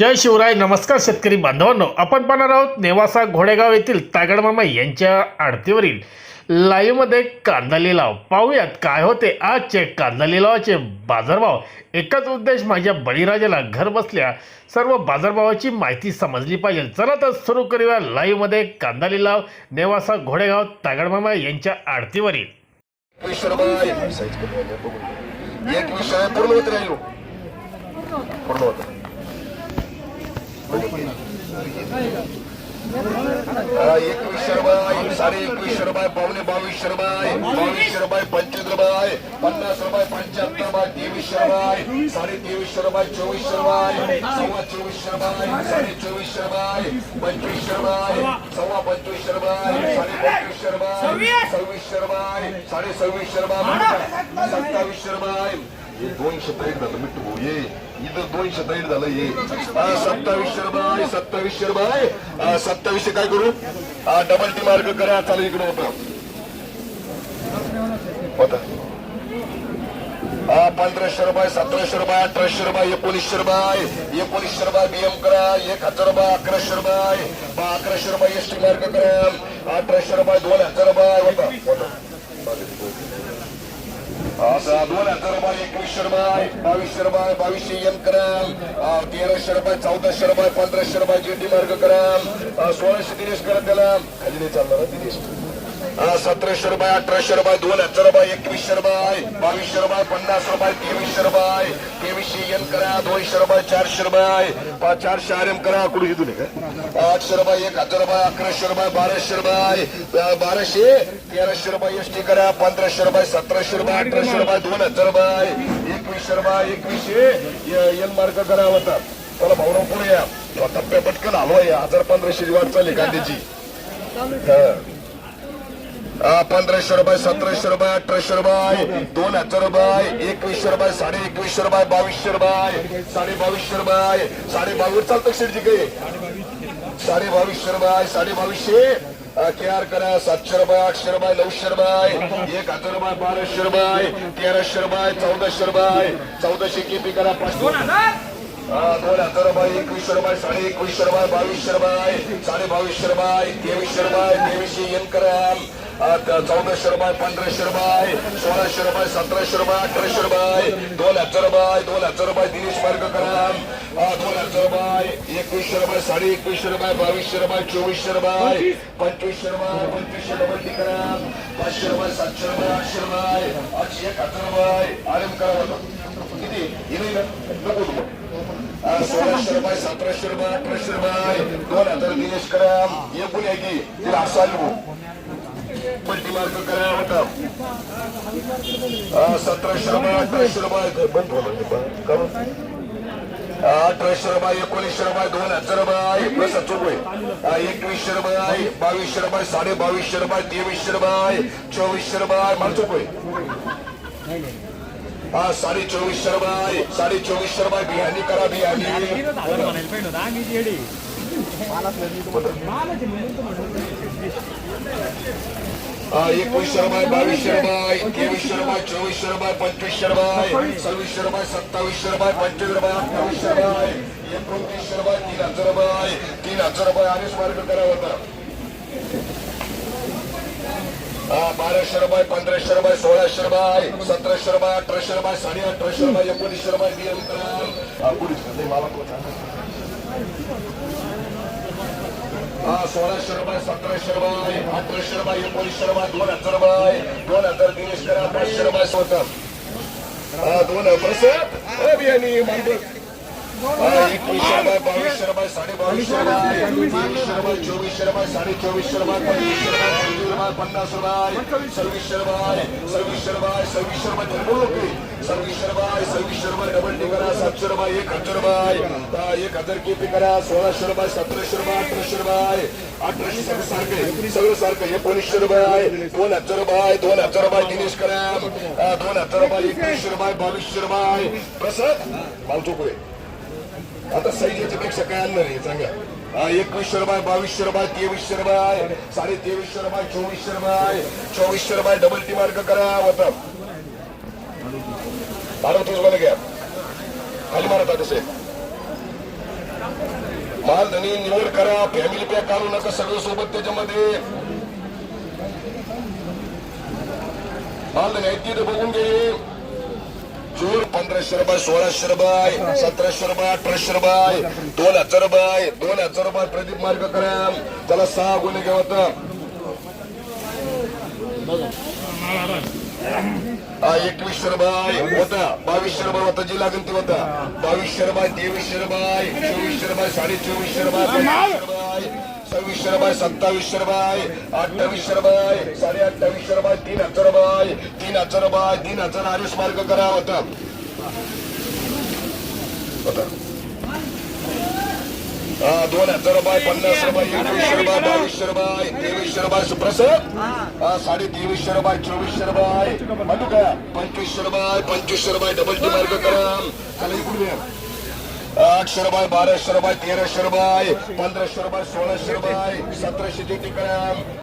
जय शिवराय नमस्कार शेतकरी बांधवांनो. आपण पाहणार आहोत नेवासा घोडेगाव येथील तागडमामा यांच्या आडतीवरील लाईव्हमध्ये कांदा लिलाव पाहूयात काय होते आजचे कांदा लिलावाचे बाजारभाव. एकच उद्देश माझ्या बळीराजाला घर बसल्या सर्व बाजारभावाची माहिती समजली पाहिजे. चला तर सुरू करूया लाईव्हमध्ये कांदा लिलाव नेवासा घोडेगाव तागडमामा यांच्या आडतीवरील. एक विषय पूर्ण होत राहिलो हो. पूर्ण होत. एकवीसशे रुपये साडे एकवीसशे रुपये पावणे बावीसशे रुपये बावीसशे रुपये पंचवीस रुपये पन्नास रुपये पंच्याहत्तर रुपये तेवीसशे रुपये साडे तेवीसशे रुपये चोवीसशे रुपये सव्वा चोवीसशे रुपये साडे चोवीसशे रुपये पंचवीसशे रुपये सव्वा पंचवीसशे रुपये साडे पंचवीसशे रुपये सव्वीसशे रुपये साडे सव्वीसशे रुपये सत्तावीसशे रुपये हे दोनशे ताईट झालं मिठू भाऊ ये इथं दोनशे ताईट झालं ये हा, सत्तावीसशे रुपये सत्तावीसशे रुपये हा, सत्तावीसशे काय करू हा, डबल टी मार्क करा चालू इकडे होतं होता हा पंधराशे रुपये सतराशे रुपये अठराशे रुपये एकोणीसशे रुपये एकोणीसशे रुपये बीएम करा एक हजार रुपये अकराशे रुपये बा अकराशे रुपये एस टी मार्क करा अठराशे रुपये दोन हजार रुपये होता होता दोन हजार रुपये एकवीसशे रुपये बावीसशे रुपये बावीसशे एन ग्राम तेराशे रुपये चौदाशे रुपये पंधराशे रुपये जेटी मार्ग ग्राम सोळाशे दिनेश करत त्याला खाली नाही चालणार दिनेश सतराशे रुपये अठराशे रुपये दोन हजार रुपये एकवीसशे रुपये बावीसशे रुपये पन्नास रुपये तेवीसशे रुपये. तेवीसशे एन करा दोनशे रुपये चारशे रुपये. चारशे आर एम करा कुठे का आठशे रुपये एक हजार रुपये अकराशे रुपये बाराशे रुपये. बाराशे तेराशे रुपये एस टी करा पंधराशे रुपये सतराशे रुपये अठराशे रुपये दोन हजार रुपये. एकवीसशे रुपये एकवीसशे. एन मार्क करा होता चला भाऊराव पुढे या. टप्प्या पटकन हलवा या. हजार पंधराशे वाट चालली. आ, पंधराशे रुपये सतराशे रुपये अठराशे रुपये दोन हजार रुपये एकवीसशे रुपये साडे एकवीसशे रुपये बावीसशे रुपये साडे बावीसशे रुपये साडे बावीस चालतं शेटजी काही? साडे बावीसशे रुपये साडे बावीसशे के आर करा. सातशे रुपये आठशे रुपये नऊशे रुपये एक हजार रुपये बाराशे रुपये तेराशे रुपये चौदाशे रुपये. चौदाशे केपी करा? पाचशे. दोन हजार. रुपये एकवीसशे रुपये साडे एकवीसशे रुपये बावीसशे रुपये साडे बावीसशे रुपये तेवीसशे रुपये तेवीसशे एन ग्राम. चौदाशे रुपये पंधराशे रुपये सोळाशे रुपये सतराशे रुपये अठराशे रुपये दोन हजार रुपये दोन हजार रुपये दिनेश मार्ग दोन हजार रुपये एकवीसशे रुपये साडे एकवीसशे रुपये बावीसशे रुपये चोवीसशे रुपये पंचवीसशे रुपये पंचवीसशे रुपये ग्राम पाचशे रुपये सातशे रुपये आठशे रुपये आठशे एक हजार रुपये आरम करा किती? नको सोळाशे रुपये सतराशे रुपये अठराशे रुपये दोन हजार दिनेश कराम एकूण आहे की? तिला आली भाऊ पलटी मार्क करा होता सतराशे रुपये अठराशे रुपये बंद होणार करून अठराशे रुपये एकोणीसशे रुपये दोन हजार रुपये चूक आहे एकवीसशे रुपये बावीसशे रुपये साडे बावीसशे रुपये तेवीसशे रुपये चोवीसशे रुपये मला हा साडे चोवीसशे रुपये साडे चोवीसशे रुपये बियाणी करा बियाणी हा, एकवीसशे रुपये बावीसशे रुपये तेवीसशे रुपये चोवीसशे रुपये पंचवीसशे रुपये सव्वीसशे रुपये सत्तावीसशे रुपये पंचवीस रुपये अठ्ठावीसशे रुपये एकोणतीसशे रुपये तीन हजार रुपये तीन हजार रुपये आदेश मार्ग करा होता हा, बाराशे रुपये पंधराशे रुपये सोळाशे रुपये सतराशे रुपये अठराशे रुपये साडे अठराशे रुपये एकोणीसशे रुपये DM करा. हा, पुढील. नाही, मला तो सांगा. हा, सोळाशे रुपये सतराशे रुपये अठराशे रुपये एकोणीसशे रुपये दोन हजार रुपये दोन हजार दिनेश करा पाचशे रुपये स्वतः हा, दोन हजार अभियानी एकवीसशे रुपये बावीसशे रुपये साडे बावीसशे रुपये तेवीसशे रुपये चोवीसशे रुपये साडे चोवीसशे रुपये पंचवीसशे रुपये पंचवीस रुपये पन्नास रुपये सव्वीसशे रुपये सव्वीसशे रुपये सव्वीसशे रुपये सव्वीसशे रुपये सव्वीसशे रुपये डबल टी करा सातशे रुपये एक हजार रुपये एक हजार केपी करा सोळाशे रुपये सतराशे रुपये अठराशे रुपये अठराशे सगळं सारखं सगळं सारखं एकोणीसशे रुपये दोन हजार रुपये दोन हजार रुपये दिनेश करा दोन हजार रुपये एकवीसशे रुपये बावीसशे रुपये प्रसाद भाऊ होय आता सैन्याच्या पेक्षा काय आणणार आहे? सांगा. एकवीस एकवीसशे रुपये बावीसशे रुपये तेवीसशे रुपये साडे तेवीसशे रुपये चोवीसशे रुपये चोवीसशे रुपये डबल टी मार्क करा होता भारत तुझं घ्या. खाली मारता कसे मालधनी निवड करा. फॅमिली पॅक काढू नका सगळं सोबत त्याच्यामध्ये. मालधनी आहेत तिथे बघून घे. चोर पंधराशे रुपये सोळाशे रुपये सतराशे रुपये अठराशे रुपये दोन हजार रुपये दोन हजार रुपये प्रदीप मार्ग त्याला सहा गुन्हे घेवत एकवीसशे रुपये होता. बावीसशे रुपये होता जी लागेल ते होता. बावीसशे रुपये तेवीसशे रुपये चोवीसशे रुपये साडे चोवीसशे रुपये. सव्वीस रुपये सत्तावीस रुपये अठ्ठावीस रुपये साडे अठ्ठावीस रुपये तीन हजार रुपये तीन हजार रुपये तीन हजार आयुष मार्ग करा होता. हा, दोन हजार रुपये पन्नास रुपये एकवीसशे रुपये बावीसशे रुपये तेवीसशे रुपये सुप्रसाद हा, साडे तेवीसशे रुपये चोवीसशे रुपये. म्हणू का पंचवीसशे रुपये पंचवीसशे रुपये डबल टी मार्ग करा. चला इकडून या. आठशे बाराशे रुपये तेराशे रुपये पंधराशे रुपये सोळाशे रुपये सतराशे ड्युटी